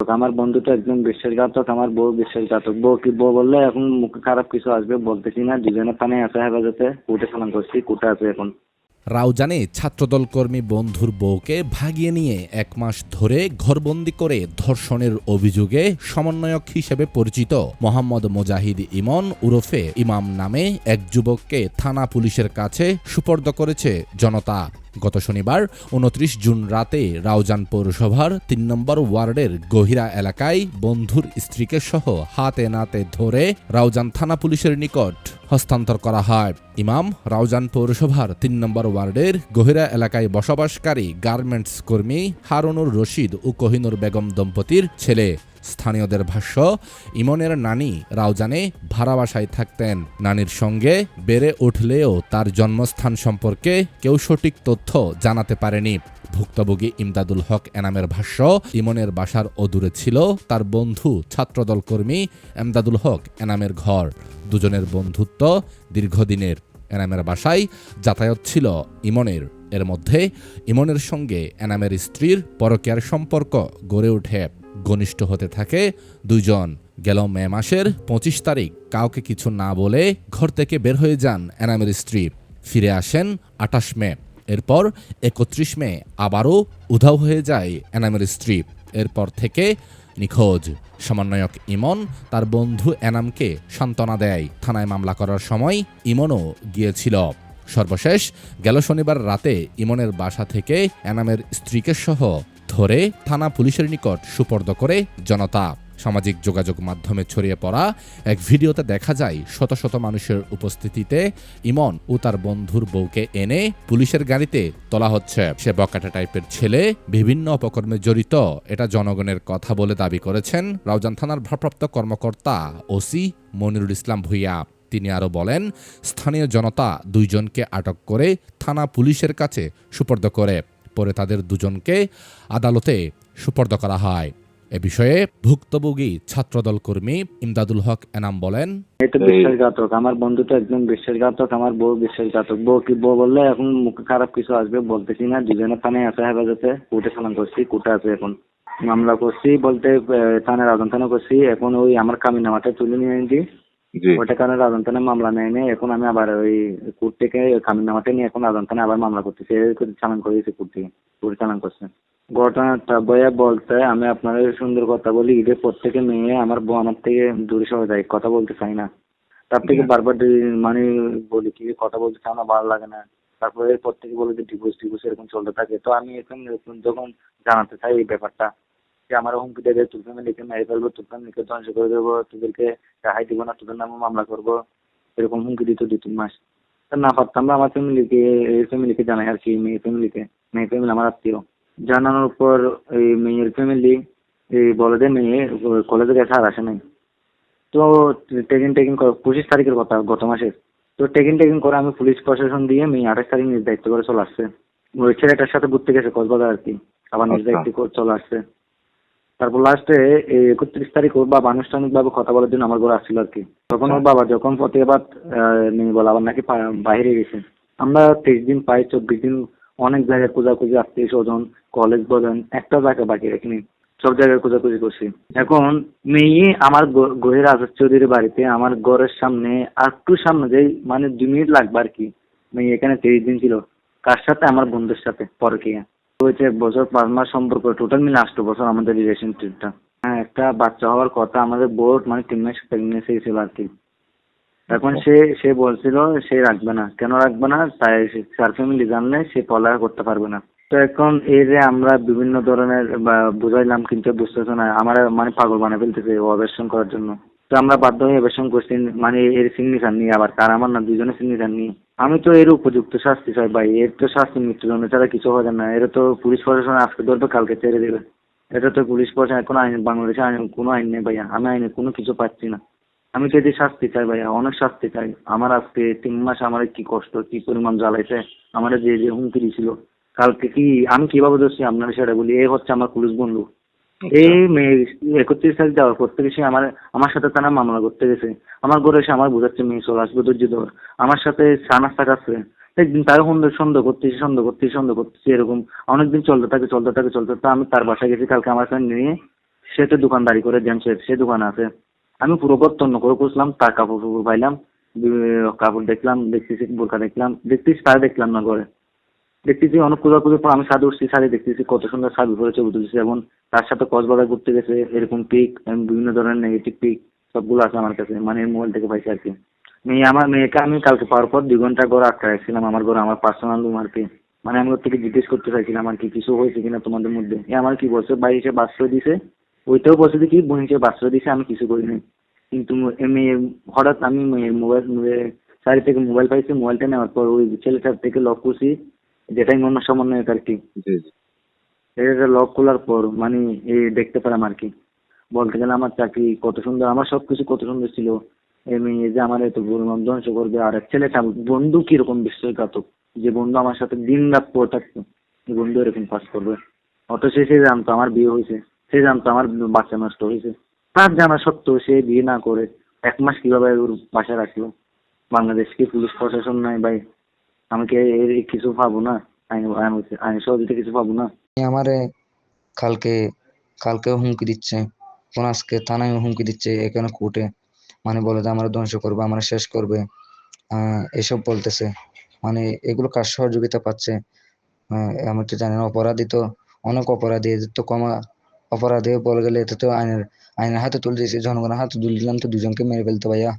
আমার বন্ধুটা একদম বিশ্বাসঘাতক আমার বউ বিশ্বাসঘাতক বউ কি বউ বললে, এখন মুখে খারাপ কিছু আসবে বলতেছি না, দুজনে থানায় আছে হেফাজতে কোর্টে চালান করছি, কোর্টে আছে এখন। রাউজানে ছাত্রদল কর্মী বন্ধুর বউকে ভাগিয়ে নিয়ে এক মাস ধরে ঘরবন্দি করে ধর্ষণের অভিযোগে সমন্বয়ক হিসেবে পরিচিত মোহাম্মদ মোজাহিদ ইমন উরফে ইমাম নামে এক যুবককে থানা পুলিশের কাছে সুপর্দ করেছে জনতা। গত শনিবার উনত্রিশ জুন রাতে রাউজান পৌরসভার তিন নম্বর ওয়ার্ডের গহিরা এলাকায় বন্ধুর স্ত্রীকে সহ হাতে নাতে ধরে রাউজান থানা পুলিশের নিকট হস্তান্তর করা হয়। ইমাম রাউজান পৌরসভার তিন নম্বর ওয়ার্ডের গহিরা এলাকায় বসবাসকারী গার্মেন্টস কর্মী হারুনুর রশিদ ও কোহিনুর বেগম দম্পতির ছেলে। স্থানীয়দের ভাষ্য, ইমনের নানি রাউজানে ভাড়া বাসায় থাকতেন। নানির সঙ্গে বেড়ে উঠলেও তার জন্মস্থান সম্পর্কে কেউ সঠিক তথ্য জানাতে পারেনি। ভুক্তভোগী ইমদাদুল হক এনামের ভাষ্য, ইমনের বাসার অদূরে ছিল তার বন্ধু, ছাত্রদল কর্মী এমদাদুল হক এনামের ঘর। দুজনের বন্ধুত্ব দীর্ঘদিনের এনামের বাসায় যাতায়াত ছিল ইমনের। এর মধ্যে ইমনের সঙ্গে এনামের স্ত্রীর পরকীয়ার সম্পর্ক গড়ে ওঠে। ঘনিষ্ঠ হতে থাকে দুইজন। গেল মে মাসের পঁচিশ তারিখ, কাউকে কিছু না বলে ঘর থেকে বের হয়ে যান এনামের স্ত্রী। ফিরে আসেন আঠাশ মে। এরপর একত্রিশ মে আবারও উধাও হয়ে যায় এনামের স্ত্রী। এরপর থেকে নিখোঁজ। সমন্বয়ক ইমন তার বন্ধু এনামকে সান্ত্বনা দেয়। থানায় মামলা করার সময় ইমনও গিয়েছিল। সর্বশেষ গেল শনিবার রাতে ইমনের বাসা থেকে এনামের স্ত্রীকে সহ ধরে থানা পুলিশের নিকট সুপর্দ করে জনতা। সামাজিক যোগাযোগ মাধ্যমে ছড়িয়ে পড়া এক ভিডিওতে দেখা যায় শত শত মানুষের উপস্থিতিতে ইমন ও তার বন্ধুর বউকে এনে পুলিশের গাড়িতে তোলা হচ্ছে। সে বকাটা টাইপের ছেলে, বিভিন্ন অপকর্মে জড়িত। এটা জনগণের কথা বলে দাবি করেছেন রাউজান থানার ভারপ্রাপ্ত কর্মকর্তা ওসি মনিরুল ইসলাম ভুইয়া। তিনি আরও বলেন, স্থানীয় জনতা দুইজনকে আটক করে থানা পুলিশের কাছে সুপর্দ করে। পরে তাদের দুজনকে আদালতে সুপর্দ করা হয়। এ বিষয়ে ভুক্তভোগী ছাত্রদল কর্মী ইমদাদুল হক এনাম বলেন এই তো বিশ্বাসঘাতক আমার বন্ধুটা একদম বিশ্বাসঘাতক আমার বউ বিশ্বাসঘাতক বউ কি বউ বললে এখন মুখে খারাপ কিছু আসবে বলতেছি না দুজনে থানায় আছে হেফাজতে কোর্টে চালান করছি কোর্টে আছে এখন। মামলা করছি বলতে থানার আদান থানা করছি এখন ওই আমার কামি নামাটা তুলে নিয়ে এনেছি ওটা কারণে রাজন থানায় মামলা নেয় নি এখন আমি আবার ওই কোর্ট থেকে নামাটা নিয়ে এখন রাজন থানায় আবার মামলা করতেছি এই চালান করেছি কোর্ট থেকে কোর্টে চালান করছে। ঘটনাটা বইয়া বলতে আমি আপনার সুন্দর কথা বলি ঈদের পর থেকে মেয়ে আমার বউ আমার থেকে দূরে সরে যায় কথা বলতে চাই না। তার থেকে বারবার মানে বলি কি কথা বলতে চাও না ভালো লাগে না। তারপরে এরপর থেকে বলে যে ডিভোর্স ডিভোর্স এরকম চলতে থাকে। তো আমি এখন যখন জানাতে চাই এই ব্যাপারটা যে আমার হুমকি দেবে তোর ফ্যামিলিকে মেরে ফেলব তোর ফ্যামিলিকে ধ্বংস করে দেবো তোদেরকে রেহাই দিব না তোদের নামে মামলা করব এরকম হুমকি দিত দু তিন মাস। তা না পারতাম না আমার ফ্যামিলিকে এই ফ্যামিলিকে জানাই আর কি মেয়ে ফ্যামিলিকে মেয়ে ফ্যামিলি আমার আত্মীয়। জানানোর পর এই মেয়ের ফ্যামিলি এই বলে যে মেয়ে কলেজে গেছে আর আসে নাই। তো টেকিং টেকিং পঁচিশ তারিখের কথা গত মাসের। তো টেকিং টেকিং করে আমি পুলিশ প্রশাসন দিয়ে মেয়ে আঠাশ তারিখ নিজ দায়িত্ব করে চলে আসছে। ওই ছেলেটার সাথে ঘুরতে গেছে কক্সবাজার আর কি। আবার নিজ আচ্ছা। দায়িত্ব করে চলে আসছে। তারপর লাস্টে এই একত্রিশ তারিখ ওর বাবা আনুষ্ঠানিকভাবে কথা বলার জন্য আমার ঘরে আসছিল আর কি। তখন ওর বাবা যখন প্রতিবাদ নেই বলে আবার নাকি বাইরে গেছে। আমরা তেইশ দিন পাই চব্বিশ দিন অনেক জায়গায় খোঁজাখুঁজি, আত্মীয় স্বজন কলেজ বলেন, একটা জায়গা বাকি রাখিনি সব জায়গায় খোঁজাখুঁজি করছি। এখন মেয়ে আমার গহির আজাদ চৌধুরীর বাড়িতে আমার ঘরের সামনে আর একটু সামনে যে মানে দু মিনিট লাগবে আর কি। মেয়ে এখানে তেইশ দিন ছিল। কার সাথে? আমার বন্ধুর সাথে, পরকিয়া। হয়েছে এক বছর পাঁচ মাস সম্পর্ক টোটাল মিলে আষ্ট বছর আমাদের রিলেশনশিপটা হ্যাঁ একটা বাচ্চা হওয়ার কথা আমাদের বোর্ড মানে তিন মাস প্রেগনেন্সি ছিল আর কি। এখন সে সে বলছিল সে রাখবে না। কেন রাখবে না? তার ফ্যামিলি জানলে সে পড়ালেখা করতে পারবে না। তো এখন এই যে আমরা বিভিন্ন ধরনের বুঝাইলাম কিন্তু বুঝতেছে না আমার মানে পাগল বানিয়ে ফেলতেছে অবেশন করার জন্য। তো আমরা বাধ্য হয়ে অবেশন করছি মানে এর সিগনেচার নিয়ে আবার তার আমার না দুজনের সিগনেচার নিয়ে। আমি তো এর উপযুক্ত শাস্তি চাই ভাই এর তো শাস্তি মৃত্যুদণ্ড ছাড়া কিছু হবে না। এর তো পুলিশ প্রশাসন আজকে ধরবে কালকে ছেড়ে দেবে। এটা তো পুলিশ প্রশাসন কোনো আইন বাংলাদেশে আইন কোনো আইন নেই ভাইয়া। আমি আইনে কোনো কিছু পাচ্ছি না। আমি তো শাস্তি চাই ভাইয়া অনেক শাস্তি চাই। আমার আজকে তিন মাস আমার কি কষ্ট কি পরিমাণ জ্বালাইছে আমার যে যে হুমকি দিয়েছিল কালকে কি আমি কীভাবে দোষী আপনার সেটা বলি এই হচ্ছে আমার পুলিশ বন্ধু। এই মেয়ে একত্রিশ তারিখ যাওয়ার পর থেকে সে আমার আমার সাথে তারা মামলা করতে গেছে। আমার ঘরে এসে আমার বোঝাচ্ছে মেয়ে চলে আসবে ধৈর্য ধর। আমার সাথে সানাস্তা কাছে একদিন তার সন্দেহ সন্দেহ করতেছি সন্দেহ করতেছি সন্দেহ করতেছি এরকম। অনেকদিন চলতে থাকে চলতে থাকে চলতে থাকে। আমি তার বাসায় গেছি কালকে আমার সাথে নিয়ে সে তো দোকানদারি করে জেন্টসের সে দোকান আছে। আমি পুরো তন্ন করে খুঁজলাম, তার কাপড় ফুপড় পাইলাম কাপড় দেখলাম, দেখতেছি বোরকা দেখলাম, দেখতেছি তার দেখলাম না ঘরে। দেখতেছি অনেক খোঁজা খুঁজে পর আমি শাড়ি উঠছি, শাড়ি দেখতেছি কত সুন্দর শাড়ি পরে ছবি তুলছি এবং তার সাথে কক্সবাজার ঘুরতে গেছে, এরকম পিক বিভিন্ন ধরনের নেগেটিভ পিক সবগুলো আছে আমার কাছে মানে মোবাইল থেকে পাইছি আর কি। মেয়ে আমার মেয়েকে আমি কালকে পাওয়ার পর দুই ঘণ্টা ঘরে আটকা রাখছিলাম, আমার ঘরে আমার পার্সোনাল রুম আর কি। মানে আমি ওর থেকে জিজ্ঞেস করতে চাইছিলাম আর কি, কিছু হয়েছে কিনা তোমাদের মধ্যে? এ আমার কি বলছে, বাড়ি এসে বাস করে দিছে ওইটাও যে কি বোন হিসেবে বাস্ত্র দিছে আমি কিছু করি করিনি কিন্তু মেয়ে হঠাৎ আমি মোবাইল শাড়ি থেকে মোবাইল পাইছি মোবাইলটা নেওয়ার পর ওই ছেলেটার থেকে লক করছি যেটাই মনে সমন্বয় আর কি। এটা লক খোলার পর মানে এ দেখতে পেলাম আর কি। বলতে গেলে আমার চাকরি কত সুন্দর আমার সব কিছু কত সুন্দর ছিল। এই মেয়ে যে আমার এত বললাম ধ্বংস করবে আর এক ছেলেটা বন্ধু কীরকম বিশ্বাসঘাতক যে বন্ধু আমার সাথে দিন রাত পড়ে থাকতো বন্ধু এরকম পাস করবে। অথচ সে জানতো আমার বিয়ে হয়েছে। সে জানতো, আমার বাচ্চা নষ্ট হয়েছে তার জানা সত্ত্বেও সে বিয়ে না করে এক মাস কীভাবে ওর বাসায় রাখল? বাংলাদেশ কি পুলিশ প্রশাসন নাই ভাই? আমি কি এর কিছু পাবো না? আইন আইন কিছু পাবো না। আমারে কালকে, কালকেও হুমকি দিচ্ছে। কোন আজকে থানায় হুমকি দিচ্ছে এখানে কোর্টে? মানে বলে যে আমরা ধ্বংস করবে, আমরা শেষ করবে। এসব বলতেছে। মানে এগুলো কার সহযোগিতা পাচ্ছে? আমি তো জানি না, অপরাধী তো অনেক অপরাধী, এদের তো কমা অপরাধী বলে গেলে এটা তো আইনের আইনের হাতে তুলে দিয়েছে জনগণের হাতে তুলে দিলাম তো দুজনকে মেরে ফেলতে ভাইয়া।